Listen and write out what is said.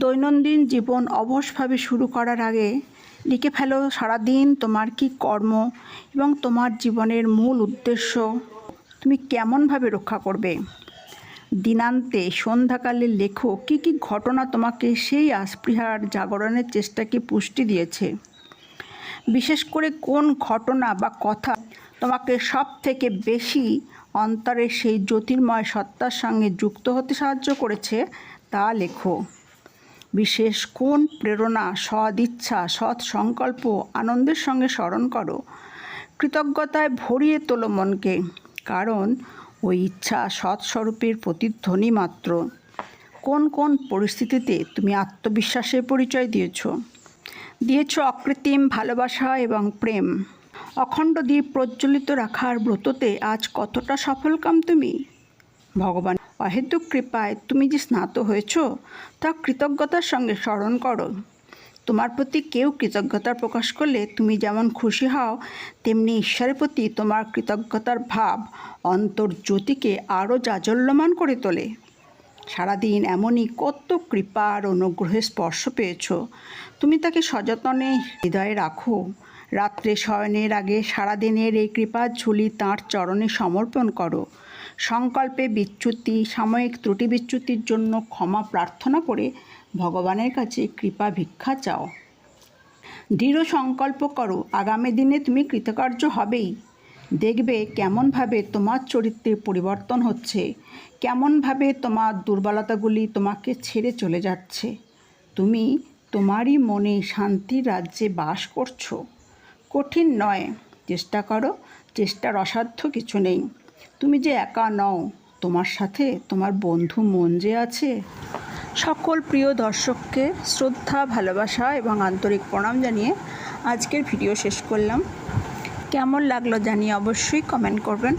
দৈনন্দিন জীবন অবশভাবে শুরু করার আগে লিখে ফেলো সারাদিন তোমার কি কর্ম এবং তোমার জীবনের মূল উদ্দেশ্য। তুমি কেমনভাবে রক্ষা করবে? দিনান্তে সন্ধ্যাকালে লেখো কী কী ঘটনা তোমাকে সেই আস্পৃহার জাগরণের চেষ্টাকে পুষ্টি দিয়েছে। বিশেষ করে কোন ঘটনা বা কথা তোমাকে সব থেকে বেশি অন্তরের সেই জ্যোতির্ময় সত্তার সঙ্গে যুক্ত হতে সাহায্য করেছে তা লেখো। বিশেষ কোন প্রেরণা, সৎ ইচ্ছা, সৎ সংকল্প আনন্দের সঙ্গে স্মরণ করো। কৃতজ্ঞতায় ভরিয়ে তোলো মনকে, কারণ ওই ইচ্ছা সৎস্বরূপের প্রতিধ্বনি মাত্র। কোন কোন পরিস্থিতিতে তুমি আত্মবিশ্বাসের পরিচয় দিয়েছ? দিয়েছ অকৃত্রিম ভালোবাসা এবং প্রেম। অখণ্ড দ্বীপ প্রজ্বলিত রাখার ব্রততে আজ কতটা সফলকাম তুমি? ভগবান অহেতুক কৃপায় তুমি যে স্নাত হয়েছ, তা কৃতজ্ঞতার সঙ্গে স্মরণ করো। তোমার প্রতি কেউ কৃতজ্ঞতা প্রকাশ করলে তুমি যেমন খুশি হও, তেমনি ঈশ্বরের প্রতি তোমার কৃতজ্ঞতার ভাব অন্তর্জ্যোতিকে আরও জাজল্যমান করে তোলে। সারাদিন এমনই কত কৃপা আর অনুগ্রহের স্পর্শ পেয়েছ। তুমি তাকে সযত্নে হৃদয়ে রাখো। রাত্রে শয়নের আগে সারাদিনের এই কৃপার ঝুলি তাঁর চরণে সমর্পণ করো। সংকল্পে বিচ্যুতি, সাময়িক ত্রুটি বিচ্যুতির জন্য ক্ষমা প্রার্থনা করে ভগবানের কাছে কৃপা ভিক্ষা চাও। দৃঢ় সংকল্প করো, আগামী দিনে তুমি কৃতকার্য হবেই। দেখবে কেমনভাবে তোমার চরিত্রের পরিবর্তন হচ্ছে, কেমনভাবে তোমার দুর্বলতাগুলি তোমাকে ছেড়ে চলে যাচ্ছে। তুমি তোমারই মনে শান্তির রাজ্যে বাস করছ। কঠিন নয়, চেষ্টা করো, চেষ্টার অসাধ্য কিছু নেই। তুমি যে একা নও, তোমার সাথে তোমার বন্ধু মন যে আছে? সকল প্রিয় দর্শককে শ্রদ্ধা, ভালোবাসা এবং আন্তরিক প্রণাম জানিয়ে আজকের ভিডিও শেষ করলাম। কেমন লাগল জানিয়ে অবশ্যই কমেন্ট করবেন।